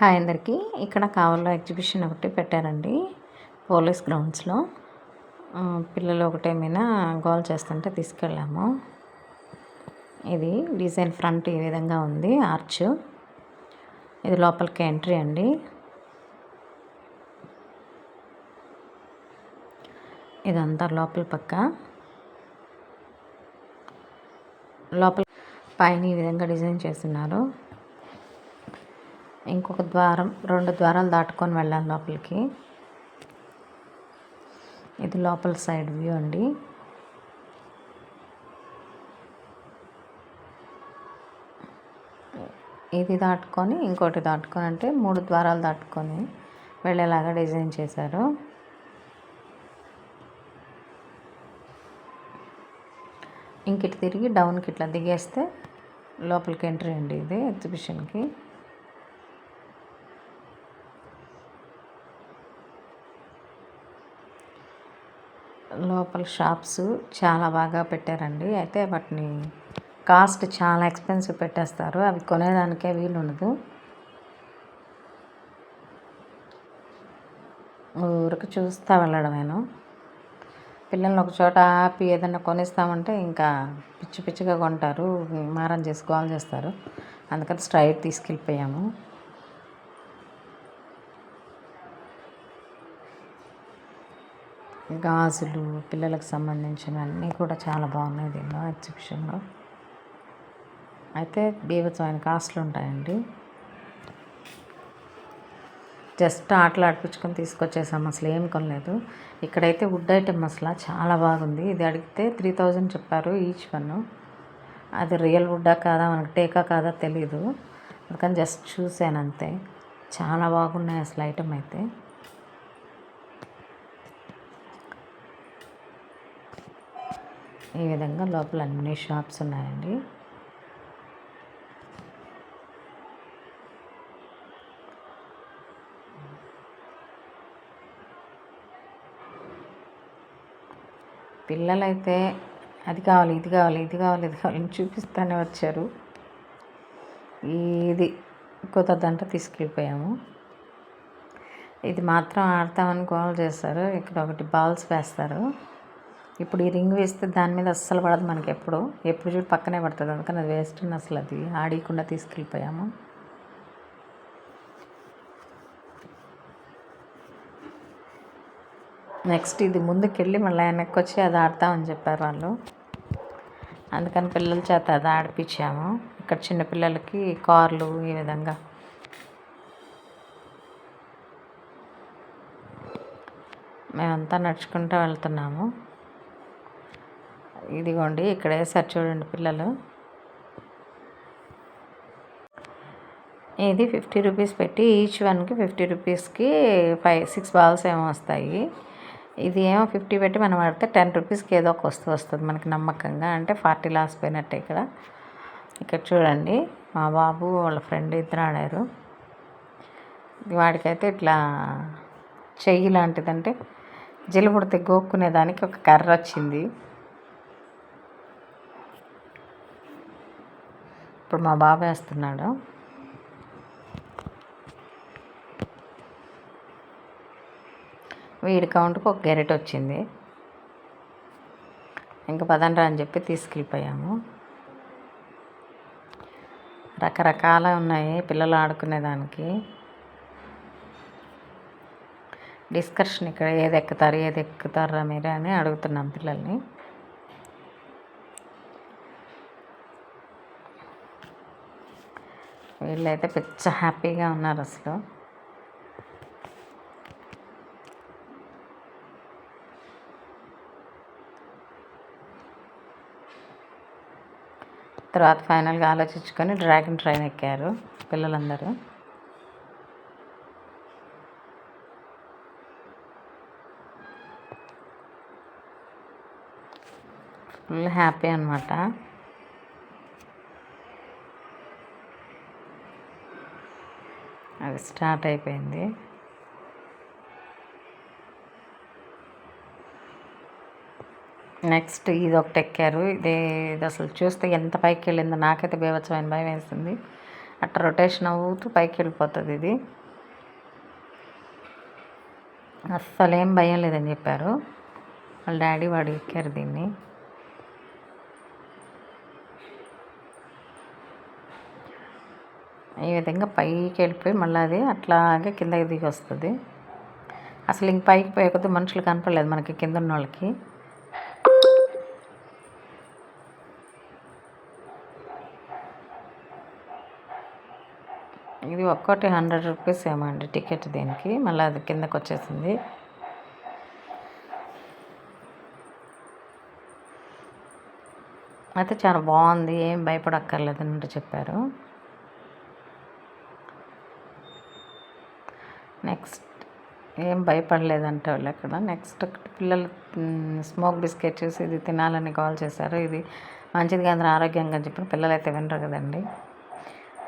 Hi అందరికీ. ఇక్కడ కావల్లో ఎగ్జిబిషన్ ఒకటి పెట్టారండి పోలీస్ గ్రౌండ్స్లో. పిల్లలు ఒకటేమైనా గోల్ చేస్తుంటే తీసుకెళ్ళాము. ఇది డిజైన్ ఫ్రంట్ ఈ విధంగా ఉంది ఆర్చ్. ఇది లోపలికి ఎంట్రీ అండి. ఇదంతా లోపల పక్క. లోపల పైన ఈ విధంగా డిజైన్ చేస్తున్నారు. ఇంకొక ద్వారం రెండు ద్వారాలు దాటుకొని వెళ్ళాలి లోపలికి. ఇది లోపల సైడ్ వ్యూ అండి. ఇది దాటుకొని ఇంకోటి దాటుకొని అంటే మూడు ద్వారాలు దాటుకొని వెళ్ళేలాగా డిజైన్ చేశారు. ఇంక ఇటు తిరిగి డౌన్కి ఇట్లా దిగేస్తే లోపలికి ఎంట్రీ అండి ఇది ఎగ్జిబిషన్కి. లోపల షాప్స్ చాలా బాగా పెట్టారండి. అయితే వాటిని కాస్ట్ చాలా ఎక్స్పెన్సివ్ పెట్టేస్తారు. అవి కొనేదానికే వీలు ఉండదు ఊరికి చూస్తా వెళ్ళడమేను పిల్లల్ని ఒక చోట ఆపి ఏదైనా కొనిస్తామంటే ఇంకా పిచ్చి పిచ్చిగా కొంటారు. మారం చేసి గోల్ చేస్తారు. అందుకని స్ట్రైట్ తీసుకెళ్ళిపోయాము. గాజులు పిల్లలకు సంబంధించినవన్నీ కూడా చాలా బాగున్నాయి దీనిలో ఎగ్జిబిషన్లో. అయితే బీభత్సమైన కాస్ట్లు ఉంటాయండి. జస్ట్ ఆటలు ఆడిపించుకొని తీసుకొచ్చేసాం అసలు ఏం కొనలేదు. ఇక్కడైతే వుడ్ ఐటమ్ అసలు చాలా బాగుంది. ఇది అడిగితే త్రీ థౌజండ్ చెప్పారు ఈచ్ వన్. అది రియల్ వుడ్డా కాదా మనకు టేకా కాదా తెలీదు. అందుకని జస్ట్ చూసానంతే చాలా బాగున్నాయి అసలు ఐటమ్ అయితే. ఈ విధంగా లోపల అన్ని షాప్స్ ఉన్నాయండి. పిల్లలైతే అది కావాలి ఇది కావాలి ఇది కావాలి ఇది కావాలి చూపిస్తానే వచ్చారు. ఇది కుదరదంట తీసుకెళ్ళిపోయాము. ఇది మాత్రం ఆడతామని గోల్ చేస్తారు. ఇక్కడ ఒకటి బాల్స్ వేస్తారు. ఇప్పుడు ఈ రింగ్ వేస్తే దాని మీద అస్సలు పడదు మనకి ఎప్పుడు. ఎప్పుడు చూడు పక్కనే పడుతుంది. అందుకని అది వేస్ట్ అసలు అది ఆడియకుండా తీసుకెళ్ళిపోయాము. నెక్స్ట్ ఇది ముందుకెళ్ళి మళ్ళీ వెనక్కి వచ్చి అది ఆడతామని చెప్పారు వాళ్ళు. అందుకని పిల్లల చేత అది ఆడిపించాము. ఇక్కడ చిన్నపిల్లలకి కార్లు ఈ విధంగా. మేమంతా నడుచుకుంటూ వెళ్తున్నాము. ఇదిగోండి ఇక్కడ వేసారు చూడండి పిల్లలు. ఇది ఫిఫ్టీ రూపీస్ పెట్టి ఈచ్ వన్కి ఫిఫ్టీ రూపీస్కి ఫైవ్ సిక్స్ బాల్స్ ఏమో వస్తాయి. ఇది ఏమో ఫిఫ్టీ పెట్టి మనం ఆడితే టెన్ రూపీస్కి ఏదో ఒక వస్తువు వస్తుంది మనకి నమ్మకంగా అంటే ఫార్టీ లాస్ పోయినట్టే ఇక్కడ. ఇక్కడ చూడండి మా బాబు వాళ్ళ ఫ్రెండ్ ఇద్దరు ఆడారు. వాడికైతే ఇట్లా చెయ్యి లాంటిదంటే జలుబుడితే గోక్కునేదానికి ఒక కర్ర వచ్చింది. ఇప్పుడు మా బాబు వేస్తున్నాడు. వీడి కౌంట్కి ఒక గెరెట్ వచ్చింది. ఇంకా పదండ్రా అని చెప్పి తీసుకెళ్ళిపోయాము. రకరకాల ఉన్నాయి పిల్లలు ఆడుకునేదానికి డిస్కషన్ ఇక్కడ ఏది ఎక్కుతారు ఏది ఎక్కుతారా మీరే అని అడుగుతున్నాం పిల్లల్ని. వీళ్ళైతే పిచ్చ హ్యాపీగా ఉన్నారు అసలు. తర్వాత ఫైనల్గా ఆలోచించుకొని డ్రాగన్ ట్రైన్ ఎక్కారు పిల్లలందరూ. ఫుల్ హ్యాపీ అనమాట అది స్టార్ట్ అయిపోయింది. నెక్స్ట్ ఇది ఒకటి ఎక్కారు. ఇది ఇది అసలు చూస్తే ఎంత పైకి వెళ్ళిందో నాకైతే బీభత్సమైన భయం వేస్తుంది. అట్లా రొటేషన్ అవుతూ పైకి వెళ్ళిపోతుంది ఇది. అస్సలేం భయం లేదని చెప్పారు. వాళ్ళ డాడీ వాడు ఎక్కారు దీన్ని. ఈ విధంగా పైకి వెళ్ళిపోయి మళ్ళీ అది అట్లాగే కిందకి దిగి వస్తుంది. అసలు ఇంక పైకి పోయే కొద్దీ మనుషులు కనపడలేదు మనకి కింద ఉన్న వాళ్ళకి ఇది ఒక్కటి హండ్రెడ్ రూపీస్ ఏమో అండి టికెట్ దీనికి. మళ్ళీ అది కిందకు వచ్చేసింది. అయితే చాలా బాగుంది ఏం భయపడక్కర్లేదు అన్నట్టు చెప్పారు. నెక్స్ట్ ఏం భయపడలేదంట వాళ్ళు అక్కడ నెక్స్ట్ పిల్లలు స్మోక్ బిస్కెట్ చూసి ఇది తినాలని కాల్ చేశారు. ఇది మంచిది కాదు ఆరోగ్యంగా అని చెప్పిన పిల్లలు అయితే వినరు కదండి.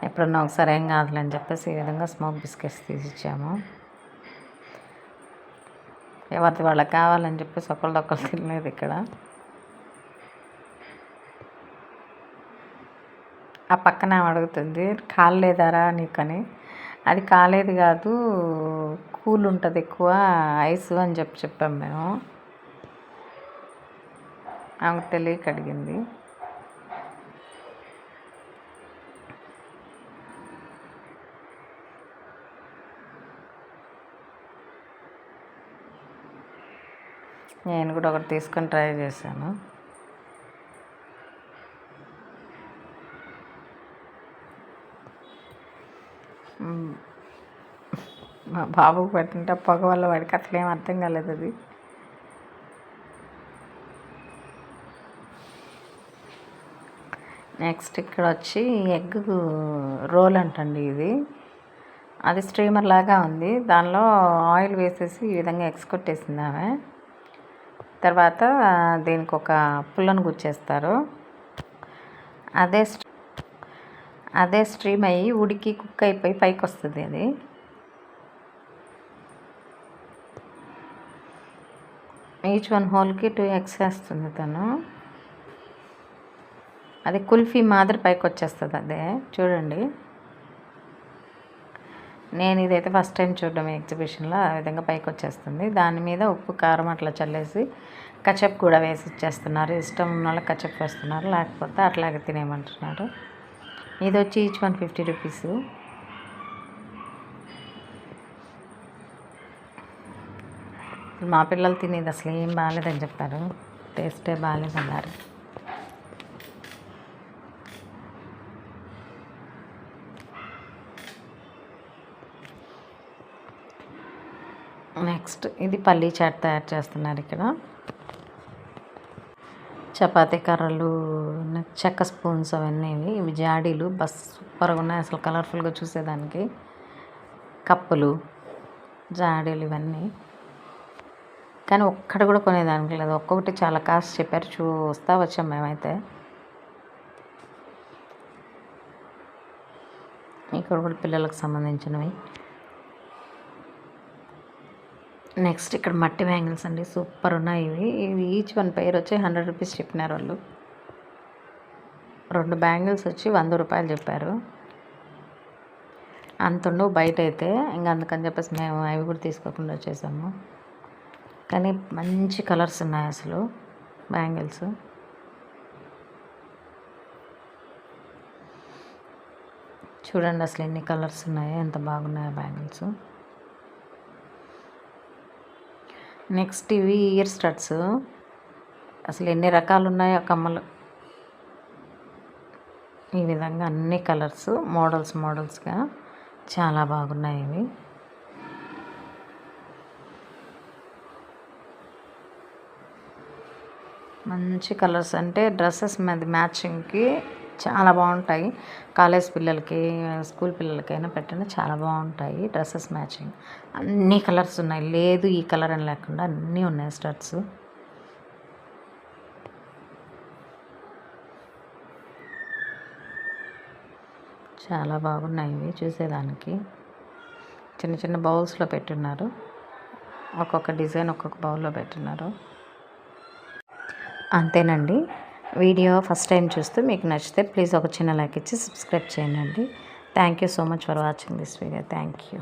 ఎప్పుడన్నా ఒకసారి ఏం కాదులే అని చెప్పేసి ఈ విధంగా స్మోక్ బిస్కెట్స్ తీసి ఇచ్చాము. ఎవరిది వాళ్ళకి కావాలని చెప్పేసి ఒకళ్ళదొకళ్ళు తినలేదు ఇక్కడ. ఆ పక్కన అడుగుతుంది కాలు లేదారా నీకని? అది కాలేదు కాదు కూల్ ఉంటుంది ఎక్కువ ఐస్ అని చెప్పి చెప్పాం మేము. ఆమెకు తెలియక అడిగింది. నేను కూడా ఒకటి తీసుకొని ట్రై చేశాను. మా బాబుకు పెట్టింటే పొగ వల్ల వాడికి అసలు ఏం అర్థం కాలేదు అది. నెక్స్ట్ ఇక్కడ వచ్చి ఎగ్ రోల్ అంటండి ఇది. అది స్ట్రీమర్ లాగా ఉంది. దానిలో ఆయిల్ వేసేసి ఈ విధంగా ఎగ్స్ కొట్టేసింది ఆమె. తర్వాత దీనికి ఒక పుల్లను గుచ్చేస్తారు. అదే స్ట్రీ- అదే స్ట్రీమ్ అయ్యి ఉడికి కుక్ అయిపోయి పైకి వస్తుంది అది ఈచ్ వన్ హోల్కి టూ ఎగ్స్ వేస్తుంది తను. అది కుల్ఫీ మాదిరి పైకి వచ్చేస్తుంది అదే. చూడండి. నేను ఇదైతే ఫస్ట్ టైం చూడడం ఎగ్జిబిషన్లో ఆ విధంగా పైకి వచ్చేస్తుంది దాని మీద ఉప్పు కారం అట్లా చల్లేసి కచప్ కూడా వేసి ఇచ్చేస్తున్నారు. ఇష్టం ఉన్న వాళ్ళు కచప్ వేస్తున్నారు లేకపోతే అట్లాగే తినేయమంటున్నారు. ఇది వచ్చి ఈచ్ వన్ ఫిఫ్టీ రూపీస్ మా పిల్లలు తినేది అసలు ఏం బాగాలేదని చెప్పారు. టేస్టే బాగాలేదన్నారు నెక్స్ట్ ఇది పల్లీ చాట్ తయారు చేస్తున్నారు ఇక్కడ. చపాతీ కర్రలు చెక్క స్పూన్స్ అవన్నీ ఇవి. ఇవి జాడీలు. బస్ సూపర్గా ఉన్నాయి. అసలు కలర్ఫుల్గా చూసేదానికి. కప్పులు జాడీలు ఇవన్నీ. కానీ ఒక్కటి కూడా కొనేదానికి లేదు. ఒక్కొక్కటి చాలా కాస్ట్ చెప్పారు. చూస్తా వచ్చాం మేమైతే. ఇక్కడ కూడా పిల్లలకు సంబంధించినవి. నెక్స్ట్ ఇక్కడ మట్టి బ్యాంగిల్స్ అండి సూపర్ ఉన్నాయి. ఇవి ఇవి ఈచ్ వన్ పేరు వచ్చి హండ్రెడ్ రూపీస్ చెప్పినారు వాళ్ళు. రెండు బ్యాంగిల్స్ వచ్చి వంద రూపాయలు చెప్పారు. అంత ఉండవు బయట అయితే ఇంకా అందుకని చెప్పేసి మేము అవి కూడా తీసుకోకుండా వచ్చేసాము. కానీ మంచి కలర్స్ ఉన్నాయి అసలు బ్యాంగిల్స్. చూడండి అసలు ఎన్ని కలర్స్ ఉన్నాయో ఎంత బాగున్నాయో బ్యాంగిల్స్. నెక్స్ట్ ఇవి ఇయర్ స్టడ్స్. అసలు ఎన్ని రకాలు ఉన్నాయో కమ్మలు. ఈ విధంగా అన్ని కలర్స్ మోడల్స్ మోడల్స్గా చాలా బాగున్నాయి ఇవి. మంచి కలర్స్ అంటే డ్రెస్సెస్ మీద మ్యాచింగ్కి చాలా బాగుంటాయి. కాలేజ్ పిల్లలకి స్కూల్ పిల్లలకైనా పెట్టిన చాలా బాగుంటాయి. Dresses matching. అన్ని కలర్స్ ఉన్నాయి. లేదు ఈ కలర్ అని లేకుండా అన్నీ ఉన్నాయి స్టర్ట్స్ చాలా బాగున్నాయి ఇవి చూసేదానికి. చిన్న చిన్న బౌల్స్లో పెట్టున్నారు. ఒక్కొక్క డిజైన్ ఒక్కొక్క బౌల్లో పెట్టున్నారు. అంతేనండి. వీడియో ఫస్ట్ టైం చూస్తూ మీకు నచ్చితే ప్లీజ్ ఒక చిన్న లైక్ ఇచ్చి సబ్స్క్రైబ్ చేయండి. Thank you so much for watching this video thank you